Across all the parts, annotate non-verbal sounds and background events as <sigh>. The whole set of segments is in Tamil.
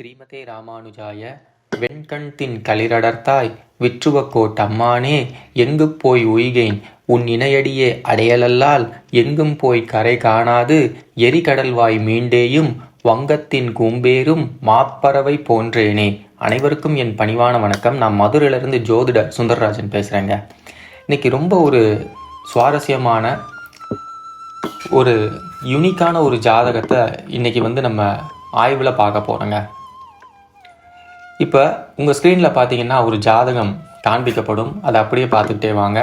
ஸ்ரீமதே ராமானுஜாய வெண்கண்தின் களிரடர்த்தாய் விற்றுவக்கோட் அம்மானே எங்கு போய் உய்கேன்? உன் இணையடியே அடையலல்லால் எங்கும் போய் கரை காணாது எரிகடல்வாய் மீண்டேயும் வங்கத்தின் கூம்பேறும் மாப்பறவை போன்றேனே. அனைவருக்கும் என் பணிவான வணக்கம். நான் மதுரையிலிருந்து ஜோதிடர் சுந்தரராஜன் பேசுகிறேங்க இன்னைக்கு ரொம்ப ஒரு சுவாரஸ்யமான ஒரு யுனிக்கான ஒரு ஜாதகத்தை இன்னைக்கு வந்து நம்ம ஆய்வில் பார்க்க போகிறோங்க இப்போ உங்கள் ஸ்க்ரீனில் பார்த்தீங்கன்னா ஒரு ஜாதகம் காண்பிக்கப்படும். அதை அப்படியே பார்த்துக்கிட்டே வாங்க.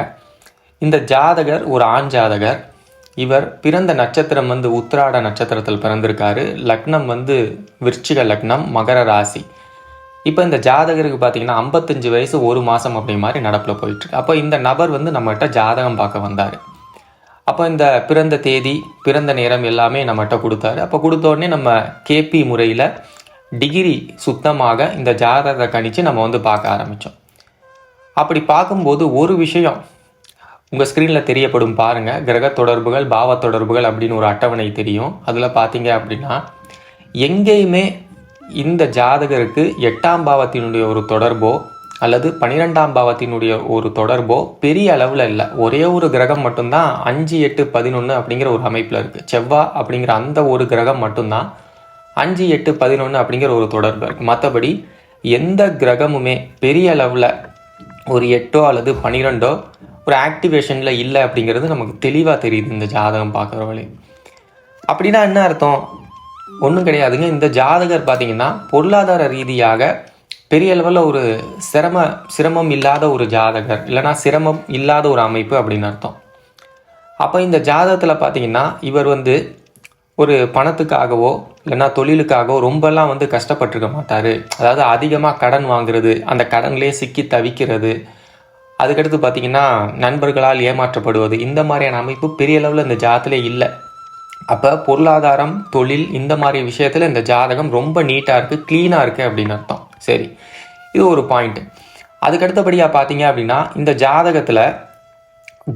இந்த ஜாதகர் ஒரு ஆண் ஜாதகர். இவர் பிறந்த நட்சத்திரம் வந்து உத்திராட நட்சத்திரத்தில் பிறந்திருக்காரு. லக்னம் வந்து விருச்சிக லக்னம் மகர ராசி. இப்போ இந்த ஜாதகருக்கு பார்த்தீங்கன்னா ஐம்பத்தஞ்சு வயசு ஒரு மாதம் அப்படி மாதிரி நடப்பில் போயிட்டுருக்கு. அப்போ இந்த நபர் வந்து நம்மகிட்ட ஜாதகம் பார்க்க வந்தார். அப்போ இந்த பிறந்த தேதி பிறந்த நேரம் எல்லாமே நம்மகிட்ட கொடுத்தாரு. அப்போ கொடுத்த உடனே நம்ம கேபி முறையில் டிகிரி சுத்தமாக இந்த ஜாதகத்தை கணித்து நம்ம வந்து பார்க்க ஆரம்பித்தோம் அப்படி பார்க்கும்போது ஒரு விஷயம் உங்கள் ஸ்க்ரீனில் தெரியப்படும் பாருங்கள் கிரக தொடர்புகள் பாவ தொடர்புகள் அப்படின்னு ஒரு அட்டவணை தெரியும். அதில் பார்த்தீங்க அப்படின்னா எங்கேயுமே இந்த ஜாதகருக்கு எட்டாம் பாவத்தினுடைய ஒரு தொடர்போ அல்லது பன்னிரெண்டாம் பாவத்தினுடைய ஒரு தொடர்போ பெரிய அளவில் இல்லை. ஒரே ஒரு கிரகம் மட்டும்தான் அஞ்சு எட்டு பதினொன்று அப்படிங்கிற ஒரு அமைப்பில் இருக்குது செவ்வாய் அப்படிங்கிற அந்த ஒரு கிரகம் மட்டும்தான் அஞ்சு எட்டு பதினொன்று அப்படிங்கிற ஒரு தொடர்பு இருக்குது மற்றபடி எந்த கிரகமுமே பெரிய அளவில் ஒரு எட்டோ அல்லது பன்னிரெண்டோ ஒரு ஆக்டிவேஷனில் இல்லை அப்படிங்கிறது நமக்கு தெளிவாக தெரியுது இந்த ஜாதகம் பார்க்குறவளே அப்படின்னா என்ன அர்த்தம்? ஒன்றும் கிடையாதுங்க. இந்த ஜாதகர் பார்த்திங்கன்னா பொருளாதார ரீதியாக பெரிய லெவலில் ஒரு சிரம சிரமம் இல்லாத ஒரு ஜாதகர் இல்லைனா சிரமம் இல்லாத ஒரு அமைப்பு அப்படின்னு அர்த்தம். அப்போ இந்த ஜாதகத்தில் பார்த்தீங்கன்னா இவர் வந்து ஒரு பணத்துக்காகவோ இல்லைன்னா தொழிலுக்காகவோ ரொம்பலாம் வந்து கஷ்டப்பட்டிருக்க மாட்டார். அதாவது அதிகமாக கடன் வாங்குறது அந்த கடன்லேயே சிக்கி தவிக்கிறது. அதுக்கடுத்து பார்த்தீங்கன்னா நண்பர்களால் ஏமாற்றப்படுவது இந்த மாதிரியான அமைப்பு பெரிய அளவில் இந்த ஜாதத்திலே இல்லை. அப்போ பொருளாதாரம் தொழில் இந்த மாதிரி விஷயத்தில் இந்த ஜாதகம் ரொம்ப நீட்டாக இருக்குது க்ளீனாக இருக்குது அப்படின்னு அர்த்தம். சரி. இது ஒரு பாயிண்ட்டு அதுக்கடுத்தபடியாக பார்த்தீங்க அப்படின்னா இந்த ஜாதகத்தில்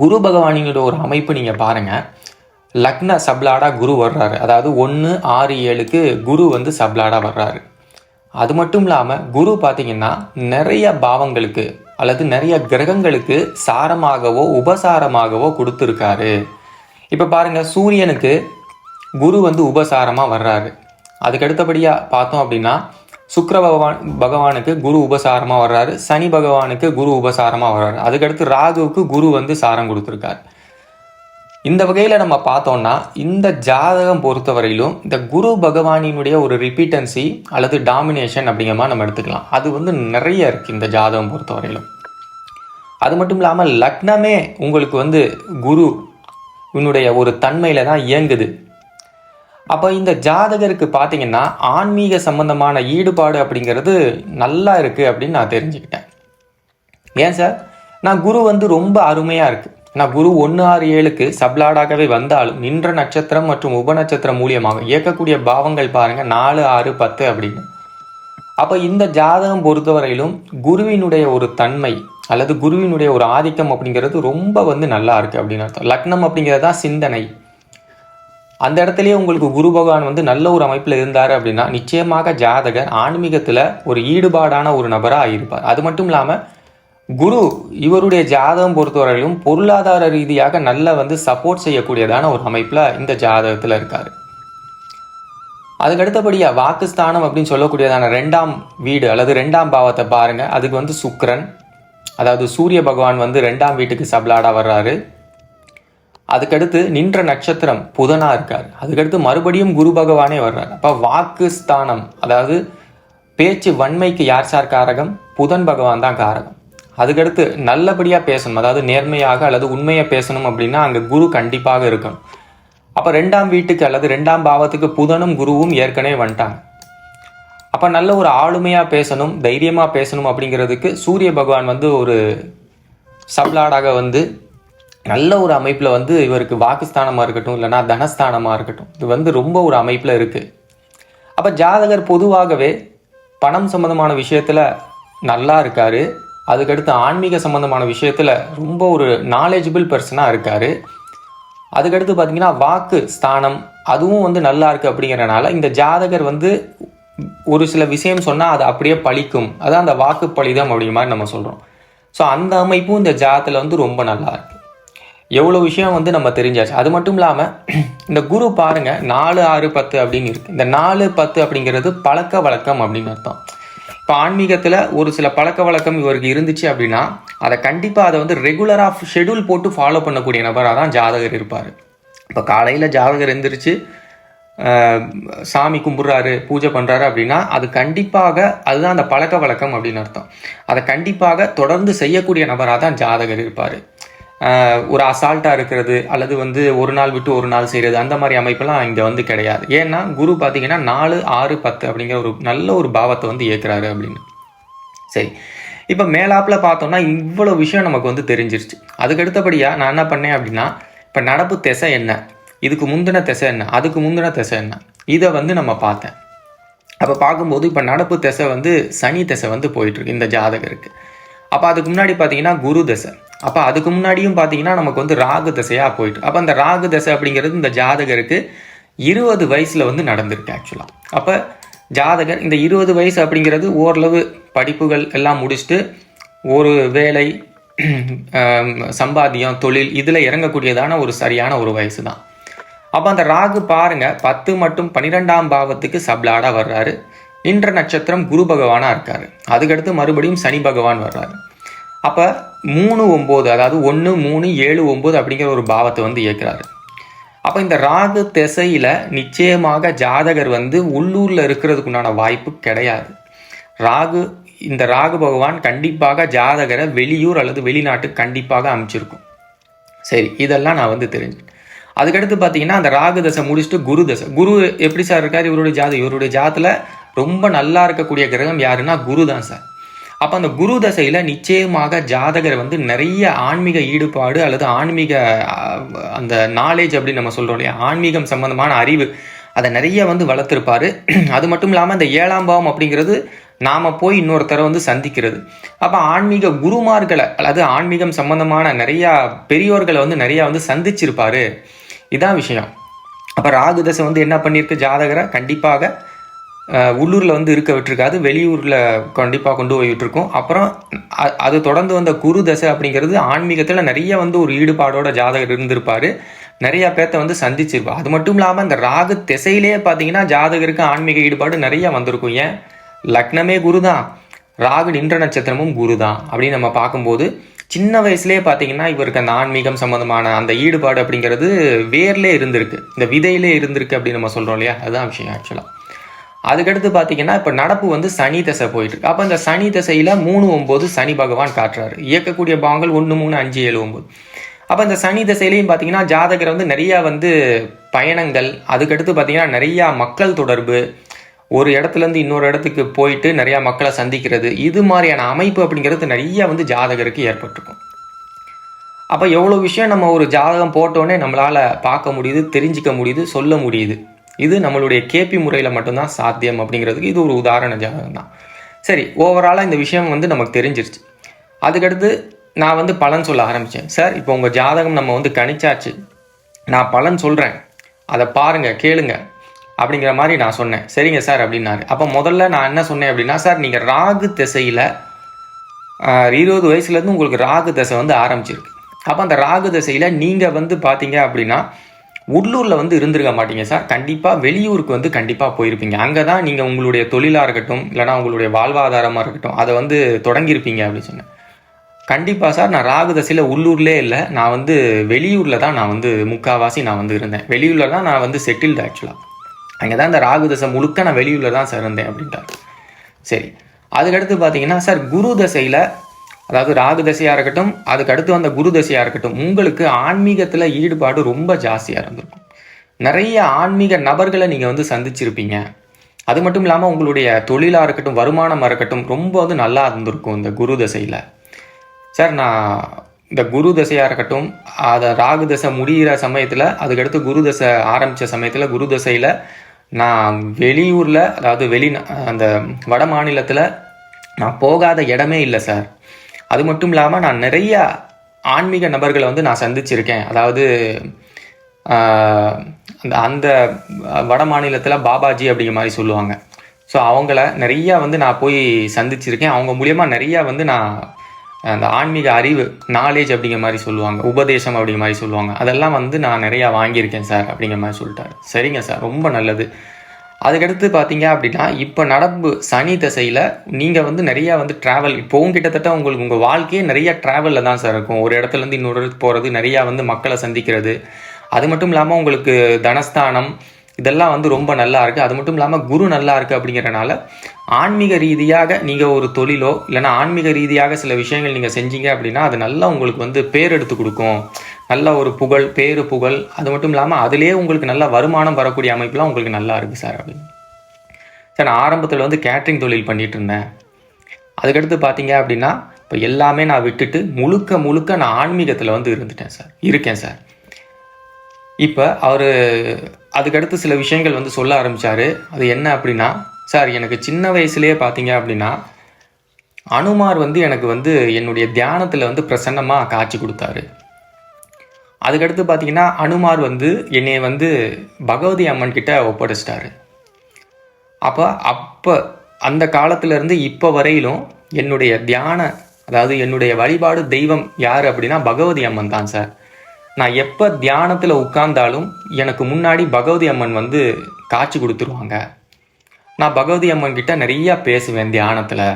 குரு பகவானினோட ஒரு அமைப்பு நீங்கள் பாருங்கள் லக்ன சப்லாடா குரு வர்றாரு. அதாவது ஒன்று ஆறு ஏழுக்கு குரு வந்து சப்லாடா வர்றாரு. அது மட்டும் இல்லாமல் குரு பார்த்தீங்கன்னா நிறைய பாவங்களுக்கு அல்லது நிறைய கிரகங்களுக்கு சாரமாகவோ உபசாரமாகவோ கொடுத்துருக்காரு. இப்போ பாருங்கள் சூரியனுக்கு குரு வந்து உபசாரமாக வர்றாரு. அதுக்கு அடுத்தபடியாக பார்த்தோம் அப்படின்னா சுக்கர பகவான் பகவானுக்கு குரு உபசாரமாக வர்றாரு. சனி பகவானுக்கு குரு உபசாரமாக வர்றாரு. அதுக்கடுத்து ராகுவுக்கு குரு வந்து சாரம் கொடுத்துருக்காரு. இந்த வகையில் நம்ம பார்த்தோம்னா இந்த ஜாதகம் பொறுத்தவரையிலும் இந்த குரு பகவானினுடைய ஒரு ரிப்பீட்டன்சி அல்லது டாமினேஷன் அப்படிங்கிற மாதிரி நம்ம எடுத்துக்கலாம். அது வந்து நிறைய இருக்குது இந்த ஜாதகம் பொறுத்தவரையிலும். அது மட்டும் இல்லாமல் லக்னமே உங்களுக்கு வந்து குரு இவனுடைய ஒரு தன்மையில் தான் இயங்குது. அப்போ இந்த ஜாதகருக்கு பார்த்தீங்கன்னா ஆன்மீக சம்பந்தமான ஈடுபாடு அப்படிங்கிறது நல்லா இருக்குது அப்படின்னு நான் தெரிஞ்சுக்கிட்டேன். ஏன் சார்? நான் குரு வந்து ரொம்ப அருமையாக இருக்குது நான் குரு ஒன்று ஆறு ஏழுக்கு சப்லாடாகவே வந்தாலும் நின்ற நட்சத்திரம் மற்றும் உப நட்சத்திரம் மூலியமாக இயக்கக்கூடிய பாவங்கள் பாருங்கள் நாலு ஆறு பத்து அப்படின்னு. அப்போ இந்த ஜாதகம் பொறுத்தவரையிலும் குருவினுடைய ஒரு தன்மை அல்லது குருவினுடைய ஒரு ஆதிக்கம் அப்படிங்கிறது ரொம்ப வந்து நல்லா இருக்குது அப்படின்னு அர்த்தம். லக்னம் அப்படிங்கிறது தான் சிந்தனை. அந்த இடத்துலயே உங்களுக்கு குரு பகவான் வந்து நல்ல ஒரு அமைப்பில் இருந்தார் அப்படின்னா நிச்சயமாக ஜாதகர் ஆன்மீகத்தில் ஒரு ஈடுபாடான ஒரு நபராக இருப்பார் அது மட்டும் இல்லாமல் குரு இவருடைய ஜாதகம் பொறுத்தவரையிலும் பொருளாதார ரீதியாக நல்ல வந்து சப்போர்ட் செய்யக்கூடியதான ஒரு அமைப்பில் இந்த ஜாதகத்தில் இருக்கார். அதுக்கடுத்தபடியாக வாக்குஸ்தானம் அப்படின்னு சொல்லக்கூடியதான ரெண்டாம் வீடு அல்லது ரெண்டாம் பாவத்தை பாருங்க. அதுக்கு வந்து சுக்ரன் அதாவது சூரிய பகவான் வந்து ரெண்டாம் வீட்டுக்கு சப்லாடாக வர்றாரு. அதுக்கடுத்து நின்ற நட்சத்திரம் புதனாக இருக்கார். அதுக்கடுத்து மறுபடியும் குரு பகவானே வர்றார். அப்போ வாக்கு ஸ்தானம் அதாவது பேச்சு வன்மைக்கு யார் சார் காரகம்? புதன் பகவான் தான் காரகம். அதுக்கடுத்து நல்லபடியாக பேசணும். அதாவது நேர்மையாக அல்லது உண்மையாக பேசணும் அப்படின்னா அங்கே குரு கண்டிப்பாக இருக்கணும். அப்போ ரெண்டாம் வீட்டுக்கு அல்லது ரெண்டாம் பாவத்துக்கு புதனும் குருவும் ஏற்கனவே வந்துட்டாங்க. அப்போ நல்ல ஒரு ஆளுமையாக பேசணும் தைரியமாக பேசணும் அப்படிங்கிறதுக்கு சூரிய பகவான் வந்து ஒரு சப்லாடாக வந்து நல்ல ஒரு அமைப்பில் வந்து இவருக்கு வாக்குஸ்தானமாக இருக்கட்டும் இல்லைனா தனஸ்தானமாக இருக்கட்டும். இது வந்து ரொம்ப ஒரு அமைப்பில் இருக்குது அப்போ ஜாதகர் பொதுவாகவே பணம் சம்மந்தமான விஷயத்தில் நல்லா இருக்காரு. அதுக்கடுத்து ஆன்மீக சம்மந்தமான விஷயத்தில் ரொம்ப ஒரு நாலேஜபிள் பர்சனாக இருக்கார். அதுக்கடுத்து பார்த்தீங்கன்னா வாக்கு ஸ்தானம் அதுவும் வந்து நல்லா இருக்குது அப்படிங்கிறனால இந்த ஜாதகர் வந்து ஒரு சில விஷயம் சொன்னால் அது அப்படியே பழிக்கும். அதான் அந்த வாக்கு பழிதம் அப்படிங்கிற மாதிரி நம்ம சொல்கிறோம் ஸோ அந்த அமைப்பும் இந்த ஜாதத்தில் வந்து ரொம்ப நல்லா இருக்கு. எவ்வளோ விஷயம் வந்து நம்ம தெரிஞ்சாச்சு. அது மட்டும் இல்லாமல் இந்த குரு பாருங்க நாலு ஆறு பத்து அப்படின்னு இருக்குது இந்த நாலு பத்து அப்படிங்கிறது பழக்க வழக்கம் அப்படின்னு அர்த்தம். இப்போ ஆன்மீகத்தில் ஒரு சில பழக்க வழக்கம் இவருக்கு இருந்துச்சு அப்படின்னா அதை கண்டிப்பாக அதை வந்து ரெகுலராக ஷெடியூல் போட்டு ஃபாலோ பண்ணக்கூடிய நபராக தான் ஜாதகர் இருப்பார். இப்போ காலையில் ஜாதகர் எந்திரிச்சு சாமி கும்பிட்றாரு பூஜை பண்ணுறாரு அப்படின்னா அது கண்டிப்பாக அதுதான் அந்த பழக்க வழக்கம் அப்படின்னு அர்த்தம். அதை கண்டிப்பாக தொடர்ந்து செய்யக்கூடிய நபராக தான் ஜாதகர் இருப்பார். ஒரு அசால்ட்டாக இருக்கிறது அல்லது வந்து ஒரு நாள் விட்டு ஒரு நாள் செய்கிறது அந்த மாதிரி அமைப்பெல்லாம் இங்கே வந்து கிடையாது. ஏன்னா குரு பார்த்தீங்கன்னா நாலு ஆறு பத்து அப்படிங்கிற ஒரு நல்ல ஒரு பாவத்தை வந்து ஏற்கிறாரு அப்படின்னு. சரி. இப்போ மேலாப்பில் பார்த்தோம்னா இவ்வளோ விஷயம் நமக்கு வந்து தெரிஞ்சிருச்சு. அதுக்கு அடுத்தபடியாக நான் என்ன பண்ணேன் அப்படின்னா இப்போ நடப்பு திசை என்ன? இதுக்கு முந்தின திசை என்ன? அதுக்கு முந்தின திசை என்ன? இதை வந்து நம்ம பார்த்தேன். அப்போ பார்க்கும்போது இப்போ நடப்பு திசை வந்து சனி திசை வந்து போயிட்டுருக்கு இந்த ஜாதகருக்கு. அப்போ அதுக்கு முன்னாடி பார்த்தீங்கன்னா குரு திசை. அப்போ அதுக்கு முன்னாடியும் பார்த்தீங்கன்னா நமக்கு வந்து ராகு தசையாக போயிட்டு அப்போ அந்த ராகு தசை அப்படிங்கிறது இந்த ஜாதகருக்கு இருபது வயசில் வந்து நடந்திருக்கு ஆக்சுவலாக அப்போ ஜாதகர் இந்த இருபது வயசு அப்படிங்கிறது ஓரளவு படிப்புகள் எல்லாம் முடிச்சுட்டு ஒரு வேலை <clears throat> சம்பாத்தியம் தொழில் இதில் இறங்கக்கூடியதான ஒரு சரியான ஒரு வயசு தான். அப்போ அந்த ராகு பாருங்கள் பத்து மற்றும் பன்னிரெண்டாம் பாவத்துக்கு சப்லாடாக வர்றாரு. இன்ற நட்சத்திரம் குரு பகவானாக இருக்காரு. அதுக்கடுத்து மறுபடியும் சனி பகவான் வர்றாரு. அப்போ மூணு ஒம்பது அதாவது ஒன்று மூணு ஏழு ஒம்பது அப்படிங்கிற ஒரு பாவத்தை வந்து இயக்கிறாரு. அப்போ இந்த ராகு திசையில் நிச்சயமாக ஜாதகர் வந்து உள்ளூரில் இருக்கிறதுக்கு உண்டான வாய்ப்பு கிடையாது. ராகு இந்த ராகு பகவான் கண்டிப்பாக ஜாதகரை வெளியூர் அல்லது வெளிநாட்டுக்கு கண்டிப்பாக அமைச்சிருக்கும். சரி இதெல்லாம் நான் வந்து தெரிஞ்சு. அதுக்கடுத்து பார்த்தீங்கன்னா அந்த ராகு தசை முடிச்சுட்டு குரு தசை. குரு எப்படி சார் இருக்கார்? இவருடைய ஜாதகம் இவருடைய ஜாதத்தில் ரொம்ப நல்லா இருக்கக்கூடிய கிரகம் யாருன்னா குரு தான் சார். அப்போ அந்த குரு தசையில் நிச்சயமாக ஜாதகர் வந்து நிறைய ஆன்மீக ஈடுபாடு அல்லது ஆன்மீக அந்த நாலேஜ் அப்படின்னு நம்ம சொல்கிறோம் இல்லையா? ஆன்மீகம் சம்பந்தமான அறிவு அதை நிறைய வந்து வளர்த்துருப்பாரு. <clears throat> அது மட்டும் இல்லாமல் அந்த ஏழாம் பாவம் அப்படிங்கிறது நாம் போய் இன்னொருத்தரை வந்து சந்திக்கிறது. அப்போ ஆன்மீக குருமார்களை அல்லது ஆன்மீகம் சம்பந்தமான நிறையா பெரியோர்களை வந்து நிறையா வந்து சந்திச்சிருப்பார். இதான் விஷயம். அப்போ ராகு தசை வந்து என்ன பண்ணியிருக்கு ஜாதகரை? கண்டிப்பாக உள்ளூரில் வந்து இருக்க விட்டுருக்காது. வெளியூரில் கண்டிப்பாக கொண்டு போய் விட்டுருக்கோம் அப்புறம் அது தொடர்ந்து வந்த குரு தசை அப்படிங்கிறது ஆன்மீகத்தில் நிறைய வந்து ஒரு ஈடுபாடோட ஜாதகர் இருந்திருப்பார். நிறைய பேர்த்த வந்து சந்திச்சிருப்பா. அது மட்டும் இல்லாமல் இந்த ராகு திசையிலேயே பார்த்தீங்கன்னா ஜாதகருக்கு ஆன்மீக ஈடுபாடு நிறைய வந்திருக்கும். ஏன்? லக்னமே குரு தான் ராகு நின்ற நட்சத்திரமும் குரு தான் அப்படின்னு நம்ம பார்க்கும்போது சின்ன வயசுலேயே பார்த்தீங்கன்னா இவருக்கு அந்த ஆன்மீகம் சம்மந்தமான அந்த ஈடுபாடு அப்படிங்கிறது வேர்லே இருந்திருக்கு. இந்த விதையிலே இருந்திருக்கு அப்படின்னு நம்ம சொல்கிறோம் இல்லையா? அதுதான் விஷயம் ஆக்சுவலாக அதுக்கடுத்து பார்த்தீங்கன்னா இப்போ நடப்பு வந்து சனி தசை போயிட்டு இருக்கு அப்போ இந்த சனி தசையில் மூணு ஒம்பது சனி பகவான் காட்டுறாரு. இயக்கக்கூடிய பாகங்கள் ஒன்று மூணு அஞ்சு ஏழு ஒம்பது. அப்போ இந்த சனி தசையிலையும் பார்த்தீங்கன்னா ஜாதகர் வந்து நிறையா வந்து பயணங்கள் அதுக்கடுத்து பார்த்தீங்கன்னா நிறையா மக்கள் தொடர்பு ஒரு இடத்துலேருந்து இன்னொரு இடத்துக்கு போயிட்டு நிறையா மக்களை சந்திக்கிறது இது மாதிரியான அமைப்பு அப்படிங்கிறது நிறையா வந்து ஜாதகருக்கு ஏற்பட்டிருக்கும். அப்போ எவ்வளோ விஷயம் நம்ம ஒரு ஜாதகம் போட்டோன்னே நம்மளால் பார்க்க முடியுது தெரிஞ்சிக்க முடியுது சொல்ல முடியுது. இது நம்மளுடைய கேபி முறையில் மட்டும்தான் சாத்தியம் அப்படிங்கிறதுக்கு இது ஒரு உதாரண ஜாதகம் தான் சரி ஓவராலாக இந்த விஷயம் வந்து நமக்கு தெரிஞ்சிருச்சு. அதுக்கடுத்து நான் வந்து பலன் சொல்ல ஆரம்பித்தேன் சார் இப்போ உங்கள் ஜாதகம் நம்ம வந்து கணிச்சாச்சு. நான் பலன் சொல்கிறேன் அதை பாருங்கள் கேளுங்க அப்படிங்கிற மாதிரி நான் சொன்னேன். சரிங்க சார் அப்படின்னாரு. அப்போ முதல்ல நான் என்ன சொன்னேன் அப்படின்னா சார் நீங்கள் ராகு திசையில் இருபது வயசுலேருந்து உங்களுக்கு ராகு தசை வந்து ஆரம்பிச்சிருக்கு. அப்போ அந்த ராகு திசையில் நீங்கள் வந்து பார்த்தீங்க அப்படின்னா உள்ளூரில் வந்து இருந்திருக்க மாட்டீங்க சார். கண்டிப்பாக வெளியூருக்கு வந்து கண்டிப்பாக போயிருப்பீங்க. அங்கே தான் நீங்கள் உங்களுடைய தொழிலாக இருக்கட்டும் இல்லைனா உங்களுடைய வாழ்வாதாரமாக இருக்கட்டும் அதை வந்து தொடங்கியிருப்பீங்க அப்படின்னு சொன்னேன். கண்டிப்பாக சார் நான் ராகு தசையில் உள்ளூர்லே இல்லை. நான் வந்து வெளியூரில் தான் நான் வந்து முக்காவாசி நான் வந்து இருந்தேன். வெளியூரில் தான் நான் வந்து செட்டில்டு ஆக்சுவலாக அங்கே தான் இந்த ராகு தசை முழுக்க நான் வெளியூரில் தான் சார் இருந்தேன் அப்படின்ட்டார். சரி. அதுக்கடுத்து பார்த்தீங்கன்னா சார் குரு தசையில் அதாவது ராகு தசையாக இருக்கட்டும் அதுக்கு அடுத்து வந்த குரு தசையாக இருக்கட்டும் உங்களுக்கு ஆன்மீகத்தில் ஈடுபாடு ரொம்ப ஜாஸ்தியாக இருந்திருக்கும். நிறைய ஆன்மீக நபர்களை நீங்கள் வந்து சந்திச்சிருப்பீங்க. அது மட்டும் இல்லாமல் உங்களுடைய தொழிலாக இருக்கட்டும் வருமானமாக இருக்கட்டும் ரொம்ப வந்து நல்லா இருந்திருக்கும் இந்த குரு தசையில். சார் நான் இந்த குரு தசையாக இருக்கட்டும் அதை ராகு தசை முடிகிற சமயத்தில் அதுக்கடுத்து குரு தசை ஆரம்பித்த சமயத்தில் குரு தசையில் நான் வெளியூரில் அதாவது வெளி அந்த வட மாநிலத்தில் நான் போகாத இடமே இல்லை சார். அது மட்டும் இல்லாமல் நான் நிறைய ஆன்மீக நபர்களை வந்து நான் சந்திச்சிருக்கேன். அதாவது அந்த அந்த வட மாநிலத்தில் பாபாஜி அப்படிங்கிற மாதிரி சொல்லுவாங்க. ஸோ அவங்கள நிறையா வந்து நான் போய் சந்திச்சிருக்கேன். அவங்க மூலயமா நிறையா வந்து நான் அந்த ஆன்மீக அறிவு நாலேஜ் அப்படிங்கிற மாதிரி சொல்லுவாங்க. உபதேசம் அப்படிங்கிற மாதிரி சொல்லுவாங்க. அதெல்லாம் வந்து நான் நிறையா வாங்கியிருக்கேன் சார் அப்படிங்கிற மாதிரி சொல்லிட்டாரு. சரிங்க சார். ரொம்ப நல்லது. அதுக்கடுத்து பார்த்தீங்க அப்படின்னா இப்போ நடப்பு சனி திசையில் நீங்கள் வந்து நிறையா வந்து ட்ராவல் இப்போவும் கிட்டத்தட்ட உங்களுக்கு உங்கள் வாழ்க்கையே நிறைய ட்ராவலில் தான் சார் இருக்கும். ஒரு இடத்துலேருந்து இன்னொரு இடத்துக்கு போகிறது நிறையா வந்து மக்களை சந்திக்கிறது. அது மட்டும் இல்லாமல் உங்களுக்கு தனஸ்தானம் இதெல்லாம் வந்து ரொம்ப நல்லா இருக்குது அது மட்டும் இல்லாமல் குரு நல்லா இருக்குது அப்படிங்கிறனால ஆன்மீக ரீதியாக நீங்கள் ஒரு தொழிலோ இல்லைன்னா ஆன்மீக ரீதியாக சில விஷயங்கள் நீங்கள் செஞ்சீங்க அப்படின்னா அது நல்லா உங்களுக்கு வந்து பேர் எடுத்து கொடுக்கும். நல்ல ஒரு புகழ் பேரு புகழ் அது மட்டும் இல்லாமல் அதுலேயே உங்களுக்கு நல்ல வருமானம் வரக்கூடிய அமைப்புலாம் உங்களுக்கு நல்லா இருக்குது சார் அப்படின்னு சார் நான் ஆரம்பத்தில் வந்து கேட்ரிங் தொழில் பண்ணிட்டு இருந்தேன். அதுக்கடுத்து பார்த்தீங்க அப்படின்னா இப்போ எல்லாமே நான் விட்டுட்டு முழுக்க முழுக்க நான் ஆன்மீகத்தில் வந்து இருந்துட்டேன் சார். இருக்கேன் சார். இப்போ அவர் அதுக்கடுத்து சில விஷயங்கள் வந்து சொல்ல ஆரம்பித்தார் அது என்ன அப்படின்னா சார் எனக்கு சின்ன வயசுலேயே பார்த்தீங்க அப்படின்னா அனுமார் வந்து எனக்கு வந்து என்னுடைய தியானத்தில் வந்து பிரசன்னமாக காட்சி கொடுத்தாரு. அதுக்கடுத்து பார்த்தீங்கன்னா அனுமார் வந்து என்னை வந்து பகவதி அம்மன் கிட்ட ஒப்படைச்சிட்டாரு. அப்போ அப்போ அந்த காலத்திலேருந்து இப்போ வரையிலும் என்னுடைய தியான அதாவது என்னுடைய வழிபாடு தெய்வம் யார் அப்படின்னா பகவதி அம்மன் தான் சார். நான் எப்போ தியானத்தில் உட்கார்ந்தாலும் எனக்கு முன்னாடி பகவதி அம்மன் வந்து காட்சி கொடுத்துருவாங்க. நான் பகவதி அம்மன் கிட்ட நிறையா பேசுவேன் தியானத்தில்.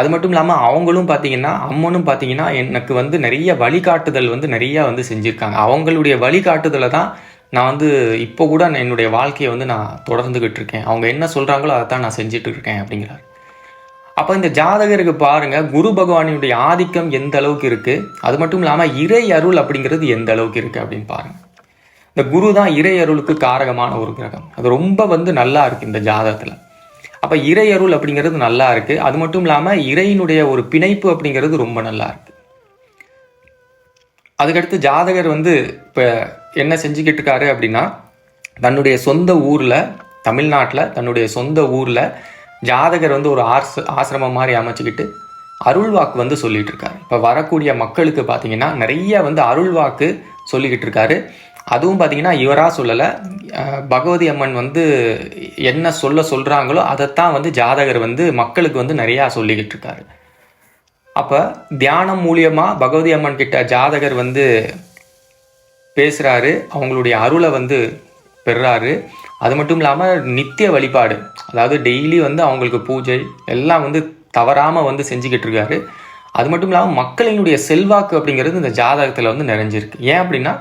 அது மட்டும் இல்லாமல் அவங்களும் பார்த்தீங்கன்னா அம்மனும் பார்த்தீங்கன்னா எனக்கு வந்து நிறைய வழிகாட்டுதல் வந்து நிறையா வந்து செஞ்சுருக்காங்க. அவங்களுடைய வழிகாட்டுதலை தான் நான் வந்து இப்போ கூட நான் என்னுடைய வாழ்க்கையை வந்து நான் தொடர்ந்துக்கிட்டு இருக்கேன். அவங்க என்ன சொல்கிறாங்களோ அதை தான் நான் செஞ்சுட்டு இருக்கேன் அப்படிங்கிறார். அப்போ இந்த ஜாதகருக்கு பாருங்கள் குரு பகவானினுடைய ஆதிக்கம் எந்த அளவுக்கு இருக்குது அது மட்டும் இல்லாமல் இறை அருள் அப்படிங்கிறது எந்த அளவுக்கு இருக்குது அப்படின்னு பாருங்கள் இந்த குரு தான் இறை அருளுக்கு காரகமான ஒரு கிரகம். அது ரொம்ப வந்து நல்லா இருக்குது இந்த ஜாதகத்தில். அப்போ இறை அருள் அப்படிங்கிறது நல்லா இருக்கு. அது மட்டும் இல்லாமல் இறையினுடைய ஒரு பிணைப்பு அப்படிங்கிறது ரொம்ப நல்லா இருக்கு. அதுக்கடுத்து ஜாதகர் வந்து இப்போ என்ன செஞ்சுக்கிட்டு இருக்காரு அப்படின்னா தன்னுடைய சொந்த ஊரில் தமிழ்நாட்டில் தன்னுடைய சொந்த ஊரில் ஜாதகர் வந்து ஒரு ஆர்ஸ் ஆசிரமம் மாதிரி அமைச்சுக்கிட்டு அருள்வாக்கு வந்து சொல்லிகிட்டு இருக்காரு. இப்போ வரக்கூடிய மக்களுக்கு பார்த்தீங்கன்னா நிறைய வந்து அருள்வாக்கு சொல்லிக்கிட்டு இருக்காரு. அதுவும் பார்த்தீங்கன்னா இவராக சொல்லலை. பகவதி அம்மன் வந்து என்ன சொல்ல சொல்கிறாங்களோ அதைத்தான் வந்து ஜாதகர் வந்து மக்களுக்கு வந்து நிறையா சொல்லிக்கிட்டு இருக்காரு. அப்போ தியானம் மூலியமாக பகவதி அம்மன் கிட்ட ஜாதகர் வந்து பேசுகிறாரு அவங்களுடைய அருளை வந்து பெறுறாரு அது மட்டும் இல்லாமல் நித்திய வழிபாடு அதாவது டெய்லி வந்து அவங்களுக்கு பூஜை எல்லாம் வந்து தவறாமல் வந்து செஞ்சுக்கிட்டு இருக்காரு. அது மட்டும் இல்லாமல் மக்களினுடைய செல்வாக்கு அப்படிங்கிறது இந்த ஜாதகத்தில் வந்து நிறைஞ்சிருக்கு. ஏன் அப்படின்னா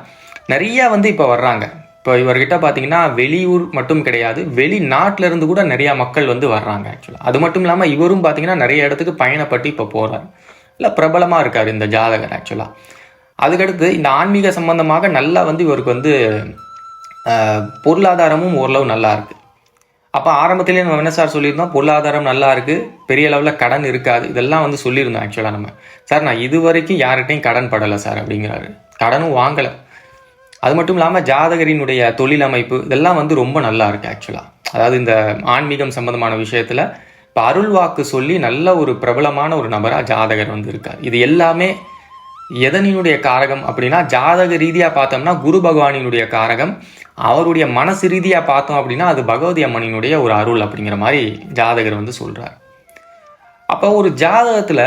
நிறையா வந்து இப்போ வர்றாங்க. இப்போ இவர்கிட்ட பார்த்தீங்கன்னா வெளியூர் மட்டும் கிடையாது வெளிநாட்டிலேருந்து கூட நிறையா மக்கள் வந்து வர்றாங்க ஆக்சுவலாக அது மட்டும் இல்லாமல் இவரும் பார்த்தீங்கன்னா நிறைய இடத்துக்கு பயணப்பட்டு இப்போ போகிறார் இல்லை பிரபலமாக இருக்கார் இந்த ஜாதகர் ஆக்சுவலாக அதுக்கடுத்து இந்த ஆன்மீக சம்பந்தமாக நல்லா வந்து இவருக்கு வந்து பொருளாதாரமும் ஓரளவு நல்லா இருக்குது அப்போ ஆரம்பத்திலே நம்ம என்ன சார் சொல்லியிருந்தோம்? பொருளாதாரம் நல்லா இருக்குது பெரிய லெவலில் கடன் இருக்காது. இதெல்லாம் வந்து சொல்லியிருந்தோம் ஆக்சுவலாக நம்ம. சார் நான் இது வரைக்கும் யார்கிட்டையும் கடன் படலை சார் அப்படிங்கிறாரு. கடனும் வாங்கலை. அது மட்டும் இல்லாமல் ஜாதகரினுடைய தொழில் அமைப்பு இதெல்லாம் வந்து ரொம்ப நல்லா இருக்குது ஆக்சுவலாக அதாவது இந்த ஆன்மீகம் சம்பந்தமான விஷயத்தில் இப்போ அருள் வாக்கு சொல்லி நல்ல ஒரு பிரபலமான ஒரு நபராக ஜாதகர் வந்து இருக்கார். இது எல்லாமே எதனினுடைய காரகம் அப்படின்னா ஜாதக ரீதியாக பார்த்தோம்னா குரு பகவானினுடைய காரகம். அவருடைய மனசு ரீதியாக பார்த்தோம் அப்படின்னா அது பகவதி அம்மனினுடைய ஒரு அருள் அப்படிங்கிற மாதிரி ஜாதகர் வந்து சொல்கிறார் அப்போ ஒரு ஜாதகத்தில்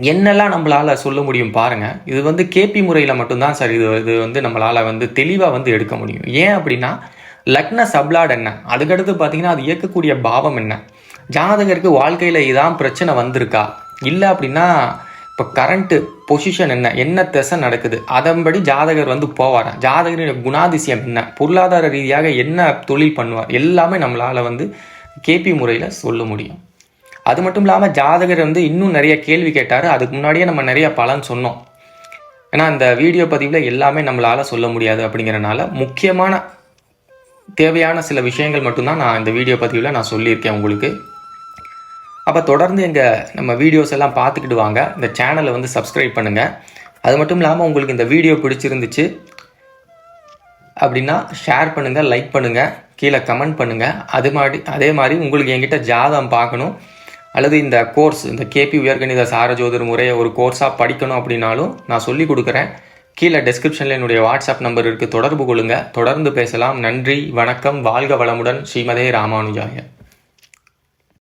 என்னெல்லாம் நம்மளால் சொல்ல முடியும் பாருங்கள் இது வந்து கேபி முறையில் மட்டும்தான் சார் இது இது வந்து நம்மளால் வந்து தெளிவாக வந்து எடுக்க முடியும். ஏன் அப்படின்னா லக்ன சப்லாட் என்ன? அதுக்கடுத்து பார்த்தீங்கன்னா அது இயக்கக்கூடிய பாவம் என்ன? ஜாதகருக்கு வாழ்க்கையில் இதான் பிரச்சனை வந்திருக்கா? இல்லை அப்படின்னா இப்போ கரண்ட்டு பொசிஷன் என்ன? என்ன திசை நடக்குது? அதன்படி ஜாதகர் வந்து போவார்? ஜாதகரின் குணாதிசயம் என்ன? பொருளாதார ரீதியாக என்ன தொழில் பண்ணுவார்? எல்லாமே நம்மளால் வந்து கேபி முறையில் சொல்ல முடியும். அது மட்டும் இல்லாமல் ஜாதகர் வந்து இன்னும் நிறைய கேள்வி கேட்டார். அதுக்கு முன்னாடியே நம்ம நிறைய பலன் சொன்னோம். ஏன்னா அந்த வீடியோ பதிவில் எல்லாமே நம்மளால் சொல்ல முடியாது அப்படிங்கிறனால முக்கியமான தேவையான சில விஷயங்கள் மட்டும்தான் நான் இந்த வீடியோ பதிவில் நான் சொல்லியிருக்கேன் உங்களுக்கு. அப்போ தொடர்ந்து எங்கள் நம்ம வீடியோஸ் எல்லாம் பார்த்துக்கிட்டு வாங்க இந்த சேனலை வந்து சப்ஸ்கிரைப் பண்ணுங்கள் அது மட்டும் இல்லாமல் உங்களுக்கு இந்த வீடியோ பிடிச்சிருந்துச்சு அப்படின்னா ஷேர் பண்ணுங்கள் லைக் பண்ணுங்கள் கீழே கமெண்ட் பண்ணுங்கள் அது மாதிரி அதே மாதிரி உங்களுக்கு என்கிட்ட ஜாதகம் பார்க்கணும். அல்லது இந்த கோர்ஸ் இந்த கேபி உயர்கணித சாரஜோதர் முறையை ஒரு கோர்ஸாக படிக்கணும் அப்படின்னாலும் நான் சொல்லி கொடுக்குறேன். கீழே டெஸ்கிரிப்ஷனில் என்னுடைய வாட்ஸ்அப் நம்பர் இருக்குது தொடர்பு கொள்ளுங்கள் தொடர்ந்து பேசலாம். நன்றி வணக்கம். வாழ்க வளமுடன் ஸ்ரீமதே ராமானுஜாய.